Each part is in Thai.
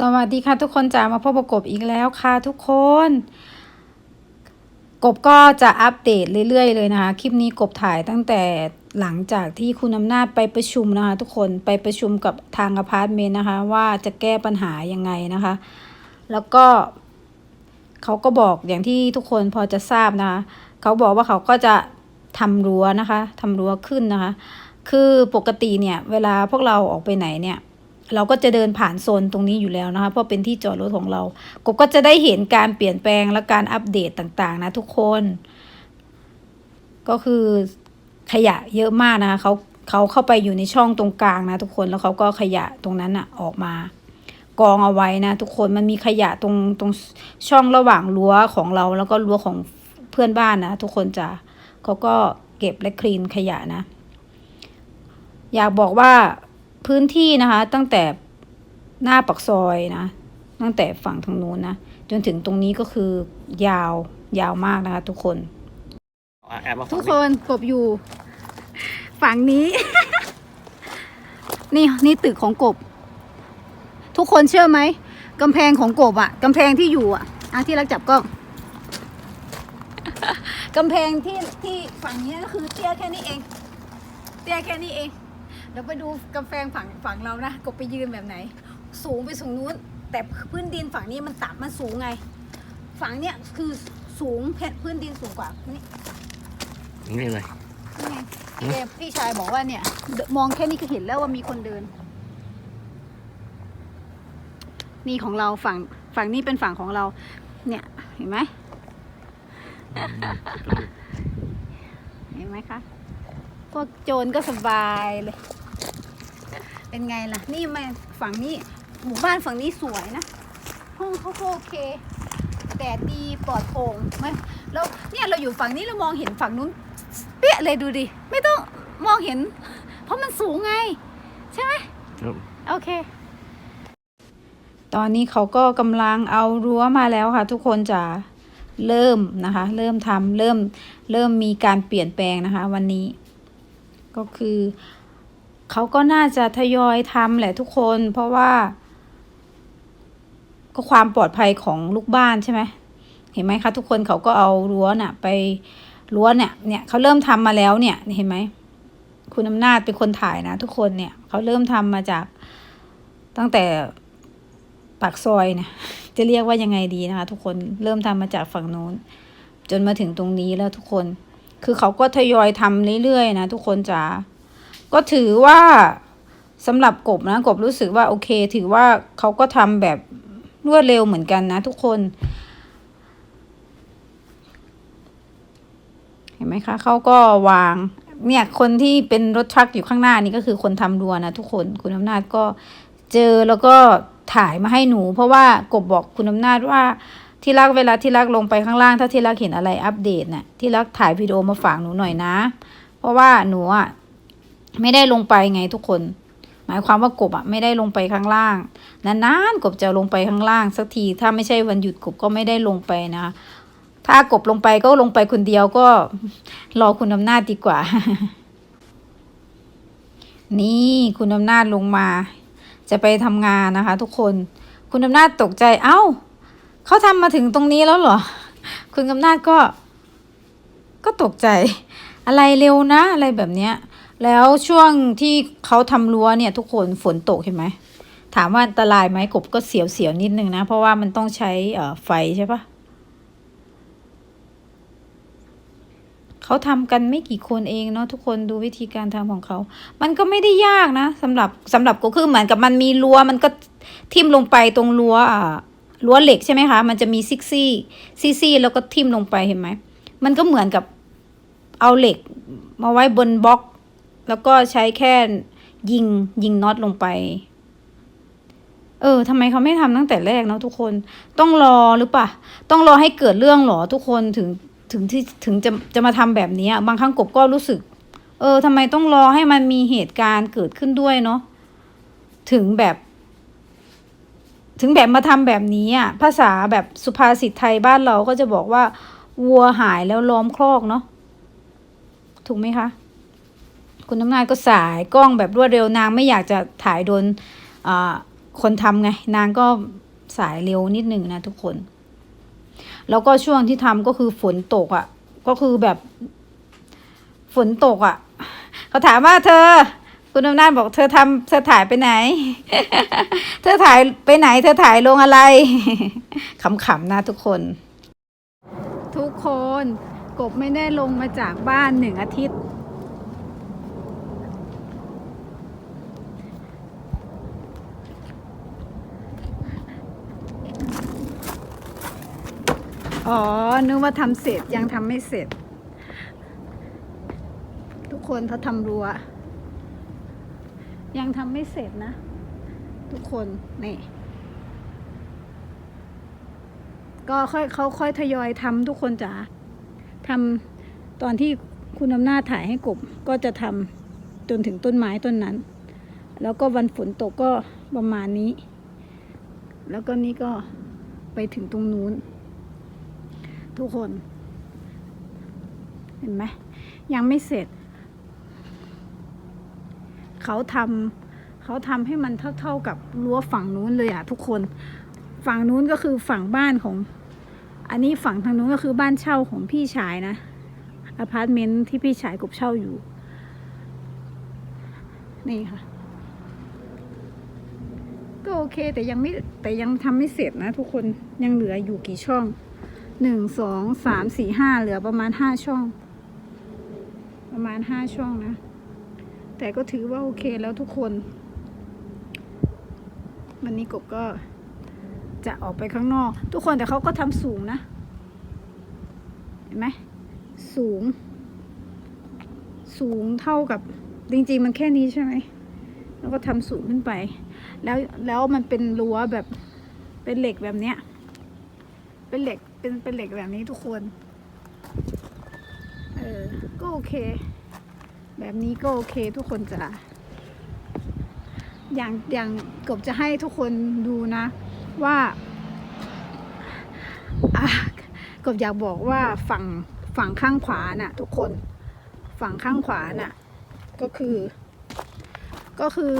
สวัสดีค่ะทุกคนจ๋ามาพบกับกบอีกแล้วค่ะทุกคน กบก็จะอัปเดตเรื่อยๆเลยนะคะ คลิปนี้กบถ่ายตั้งแต่หลังจากที่คุณอำนาจไปประชุมนะคะ ทุกคนไปประชุมกับทางอพาร์ตเมนต์นะคะ ว่าจะแก้ปัญหายังไงนะคะ แล้วก็เขาก็บอกอย่างที่ทุกคนพอจะทราบนะคะเขาบอกว่าเขาก็จะทำรั้วนะคะทำรั้วขึ้นนะคะ คือปกติเนี่ย เวลาพวกเราออกไปไหนเนี่ย เราก็จะเดินผ่านโซนตรงนี้อยู่แล้วนะคะเพราะเป็นที่จอดรถของเรากบก็จะได้เห็นการเปลี่ยนแปลงและการอัปเดตต่างๆ นะทุกคน ก็คือขยะเยอะมากนะคะเขาเขาเข้าไปอยู่ในช่องตรงกลางนะทุกคนแล้วเขาก็ขยะตรงนั้นอะออกมากองเอาไว้นะ ทุกคนมันมีขยะตรงตรงช่องระหว่างรั้วของเรา แล้วก็รั้วของเพื่อนบ้านนะทุกคนจะเขาก็เก็บและคลีนขยะนะ อยากบอกว่า พื้นที่นะคะ ตั้งแต่หน้าปักซอยนะ ตั้งแต่ฝั่งทางนู้นนะ จนถึงตรงนี้ก็คือยาวยาวมากนะคะ ทุกคนอะแอบมาฟังทุกคนกบอยู่ ฝั่งนี้ นี่นี่ตึกของกบ ทุกคนเชื่อไหมกำแพงของกบอะกำแพงที่อยู่อะอะที่รักจับกล้องกำแพงที่ที่ฝั่งนี้ก็คือเตี้ยแค่นี้เอง เตี้ยแค่นี้เองเดี๋ยวไปดูกำแพงฝั่งฝั่งเรานะกบไปยืนแบบไหน สูงไปสูงนู้น แต่พื้นดินฝั่งนี้มันต่ำมันสูงไง ฝั่งเนี้ยคือสูงเพพื้นดินสูงกว่านี่นี่เลยนี่ไงพี่เอพี่ชายบอกว่าเนี่ยเดมองแค่นี้ก็เห็นแล้วว่ามีคนเดิน นี่ของเราฝั่งฝั่งนี้เป็นฝั่งของเรา เนี่ยเห็นไหมเห็นไหมคะ พวกโจรก็สบายเลย เป็นไงล่ะ นี่มาฝั่งนี้หมู่บ้านฝั่งนี้สวยนะ ห้องเขาก็โอเคแดดดีปลอดโปร่งไม่แล้วเนี่ยเราอยู่ฝั่งนี้เรามองเห็นฝั่งนู้นเปี้ยเลยดูดิ ไม่ต้องมองเห็น เพราะมันสูงไง ใช่ไหมครับโอเค ตอนนี้เขาก็กำลังเอารั้วมาแล้วค่ะ ทุกคนจะเริ่มนะคะ เริ่มทำเริ่มเริ่มมีการเปลี่ยนแปลงนะคะ วันนี้ ก็คือ เขาก็น่าจะทยอยทำแหละทุกคน เพราะว่า ก็ความปลอดภัยของลูกบ้านใช่ไหมเห็นไหมคะทุกคนเขาก็เอารั้วน่ะ ไปรั้วเนี่ยเนี่ยเขาเริ่มทำมาแล้วเนี่ยเห็นไหมคุณอำนาจเป็นคนถ่ายนะ ทุกคนเนี่ยเขาเริ่มทำมาจากตั้งแต่ปากซอยเนี่ยจะเรียกว่ายังไงดีนะคะ ทุกคนเริ่มทำมาจากฝั่งโน้น จนมาถึงตรงนี้แล้วทุกคน คือเขาก็ทยอยทำเรื่อยๆนะทุกคนจ๋า ก็ถือว่าสำหรับกบนะกบรู้สึกว่าโอเค ถือว่าเขาก็ทำแบบรวดเร็วเหมือนกันนะทุกคน เห็นไหมคะเขาก็วาง เนี่ยคนที่เป็นรถทรัคอยู่ข้างหน้านี่ก็คือคนทำรัวนะทุกคนคุณอำนาจก็เจอแล้วก็ถ่ายมาให้หนู เพราะว่ากบบอกคุณอำนาจว่าที่รักเวลาที่รักลงไปข้างล่าง ถ้าที่รักเห็นอะไรอัปเดตน่ะที่รักถ่ายวิดีโอมาฝากหนูหน่อยนะ เพราะว่าหนูอะ ไม่ได้ลงไปไงทุกคน หมายความว่ากบอะไม่ได้ลงไปข้างล่าง นานๆกบจะลงไปข้างล่าง สักที ถ้าไม่ใช่วันหยุดกบก็ไม่ได้ลงไปนะ ถ้ากบลงไปก็ลงไปคนเดียวก็รอคุณอำนาจดีกว่า นี่คุณอำนาจลงมา จะไปทำงานนะคะ ทุกคน คุณอำนาจตกใจ เอ้า เขาทำมาถึงตรงนี้แล้วเหรอ คุณอำนาจก็ ก็ตกใจ อะไรเร็วนะ อะไรแบบเนี้ย แล้วช่วงที่เขาทำรั้วเนี่ยทุกคนฝนตกเห็นไหม ถามว่าอันตรายไหมกบก็เสียวๆนิดนึงนะ เพราะว่ามันต้องใช้ไฟใช่ปะเขาทำกันไม่กี่คนเองเนาะทุกคนดูวิธีการทำของเขา มันก็ไม่ได้ยากนะสำหรับสำหรับก็คือเหมือนกับมันมีรั้วมันก็ทิ่มลงไปตรงรั้วอ่ารั้วเหล็กใช่ไหมคะ มันจะมีซิกซี่ซี่ซี่แล้วก็ทิ่มลงไปเห็นไหม มันก็เหมือนกับเอาเหล็กมาไว้บนบล็อก แล้วก็ใช้แค่ยิงยิงน็อตลงไป เออทำไมเขาไม่ทำตั้งแต่แรกเนาะทุกคน ต้องรอหรือปะต้องรอให้เกิดเรื่องหรอทุกคนถึงถึงที่ถึงจะจะมาทำแบบนี้บางครั้งกบก็รู้สึก เออทำไมต้องรอให้มันมีเหตุการณ์เกิดขึ้นด้วยเนาะถึงแบบ ถึงแบบมาทำแบบนี้อะภาษาแบบสุภาษิตไทยบ้านเราก็จะบอกว่า วัวหายแล้วล้อมคลอกเนาะถูกไหมคะ คุณน้ำนายก็สายกล้องแบบรวดเร็วนางไม่อยากจะถ่ายโดนคนทำไง นางก็สายเร็วนิดหนึ่งนะทุกคน แล้วก็ช่วงที่ทำก็คือฝนตกอะ่ะ ก็คือแบบฝนตกอะ่ะ เขาถามว่าเธอ คุณอำนาจบอกเธอทำเธอถ่ายไปไหน เธอถ่ายไปไหน เธอถ่ายลงอะไรขำๆนะทุกคน ทุกคนกบไม่ได้ลงมาจากบ้านหนึ่งอาทิตย์ อ๋อ นึกว่าทำเสร็จยังทำไม่เสร็จ ทุกคนเขาทำรั้ว ยังทำไม่เสร็จนะ ทุกคนนี่ก็ค่อยเขาค่อยทยอยทำทุกคนจ๋าทำตอนที่คุณอำนาจถ่ายให้กบก็จะทำจนถึงต้นไม้ต้นนั้น แล้วก็วันฝนตกก็ประมาณนี้ แล้วก็นี่ก็ไปถึงตรงนู้น ทุกคน เห็นไหมยังไม่เสร็จ เขาทำเขาทำให้มันเท่าๆกับรั้วฝั่งนู้นเลยอะทุกคน ฝั่งนู้นก็คือฝั่งบ้านของ อันนี้ฝั่งทางนู้นก็คือบ้านเช่าของพี่ชายนะอพาร์ตเมนต์ที่พี่ชายกบเช่าอยู่ นี่ค่ะ ก็โอเคแต่ยังไม่แต่ยังทำไม่เสร็จนะทุกคนยังเหลืออยู่กี่ช่อง หนึ่งสองสามสี่ห้าเหลือประมาณห้าช่อง ประมาณห้าช่องนะ แต่ก็ถือว่าโอเคแล้วทุกคน วันนี้กบก็จะออกไปข้างนอก ทุกคนแต่เขาก็ทำสูงนะ เห็นไหมสูง สูงเท่ากับจริง ๆ มันแค่นี้ใช่ไหมแล้วก็ทำสูงขึ้นไป แล้วแล้วมันเป็นรั้วแบบเป็นเหล็กแบบเนี้ย เป็นเหล็กเป็นเป็นเหล็กแบบนี้ทุกคน เออ ก็โอเค แบบนี้ก็โอเคทุกคนจ้ะอย่างอย่างกบจะให้ทุกคนดูนะ ว่าอะกบอยากบอกว่าฝั่งฝั่งข้างขวาน่ะ ทุกคน ฝั่งข้างขวาน่ะ ก็คือ ก็คือ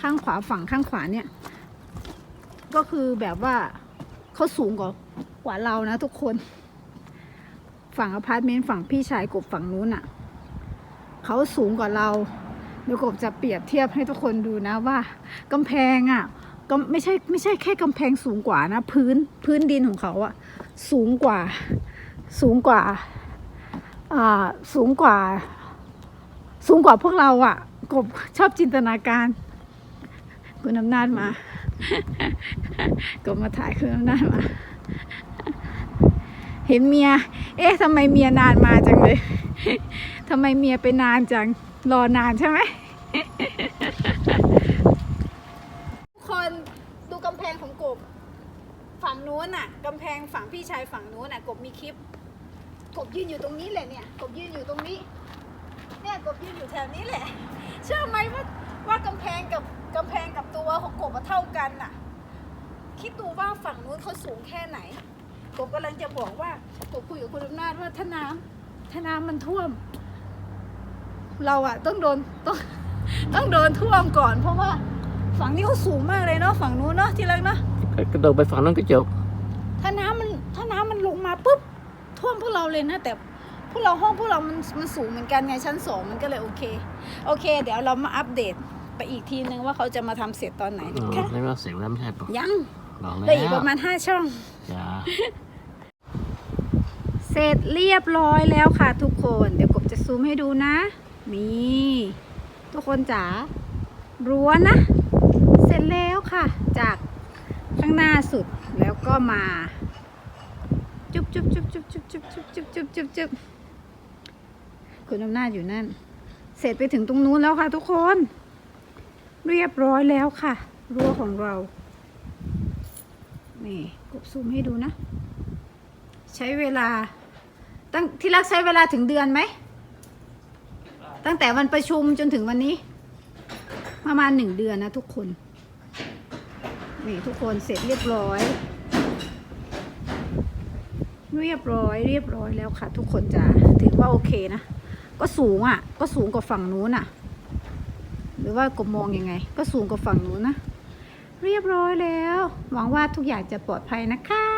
ข้างขวาฝั่งข้างขวาเนี่ย ก็คือแบบว่า เขาสูงกว่ากว่าเรานะทุกคน ฝั่งอพาร์ตเมนต์ฝั่งพี่ชายกบฝั่งนู้นอะ่ะเขาสูงกว่าเราเดี๋ยวกบจะเปรียบเทียบให้ทุกคนดูนะว่ากำแพงอะ่ะก็ไม่ใช่ไม่ใช่แค่กำแพงสูงกว่านะ พื้นพื้นดินของเขาอะ่ะสูงกว่าสูงกว่าอ่าสูงกว่า สูงกว่าพวกเราอะ่ะกบชอบจินตนาการ คุณอำนาจมา ก็มาถ่ายคืนอำนาจมา เห็นเมีย เอ๊ะทำไมเมียนานมาจังเลยทำไมเมียไปนานจัง รอนานใช่ไหมทุกคนดูกำแพงของกบ ฝั่งนู้นน่ะกำแพงฝั่งพี่ชายฝั่งนู้นน่ะ กบมีคลิป กบยืนอยู่ตรงนี้แหละเนี่ย กบยืนอยู่ตรงนี้ เนี่ยกบยืนอยู่แถวนี้แหละ เชื่อไหมว่าว่ากำแพงกับ กำแพงกับตัวของกบอะเท่ากันน่ะ คิดดูว่าฝั่งนู้นเขาสูงแค่ไหน กบกำลังจะบอกว่ากบคุยกับคุณอำนาจว่าถ้าน้ำถ้าน้ำมันท่วม เราอะต้องโดนต้องต้องโดนท่วมก่อน เพราะว่าฝั่งนี้เขาสูงมากเลยเนาะฝั่งนู้นเนาะที่รักเนาะกระโดดไปฝั่งนั้นก็จบถ้าน้ำมันถ้าน้ำมันลงมาปุ๊บท่วมพวกเราเลยนะแต่พวกเราห้องพวกเรามันมันสูงเหมือนกันไงชั้นสองมันก็เลยโอเค โอเค เดี๋ยวเรามาอัปเดต ไปอีกทีนึงว่าเขาจะมาทำเสร็จตอนไหนอืมนะคะไม่ว่าเสียงแล้วไม่ใช่ปะยังบอกเหแล้ลืออีกปวระมาณห้าช่องอย่าเสร็จเรียบร้อยแล้วค่ะทุกคน เดี๋ยวกบจะซูมให้ดูนะ นี่ทุกคนจ๋ารั้วนะ เสร็จแล้วค่ะ จากข้างหน้าสุดแล้วก็มา จุ๊บจุ๊บจุ๊บจุ๊บจุ๊บจุ๊บจุ๊บจุ๊บจุ๊บจุ๊บจุ๊บคุณอำนาจอยู่นั่น เสร็จไปถึงตรงนู้นแล้วค่ะทุกคน เรียบร้อยแล้วค่ะ รั้วของเรา นี่กบซูมให้ดูนะ ใช้เวลา ตั้งที่รักใช้เวลาถึงเดือนไหม ตั้งแต่วันประชุมจนถึงวันนี้ ประมาณหนึ่งเดือนนะทุกคน นี่ทุกคนเสร็จเรียบร้อยเรียบร้อยเรียบร้อยแล้วค่ะ ทุกคนจะถือว่าโอเคนะ ก็สูงอะ ก็สูงกว่าฝั่งนู้นอะ รือว่ากบมองยังไง ก็สูงกว่าฝั่งนู้นนะ เรียบร้อยแล้ว หวังว่าทุกอย่างจะปลอดภัยนะคะ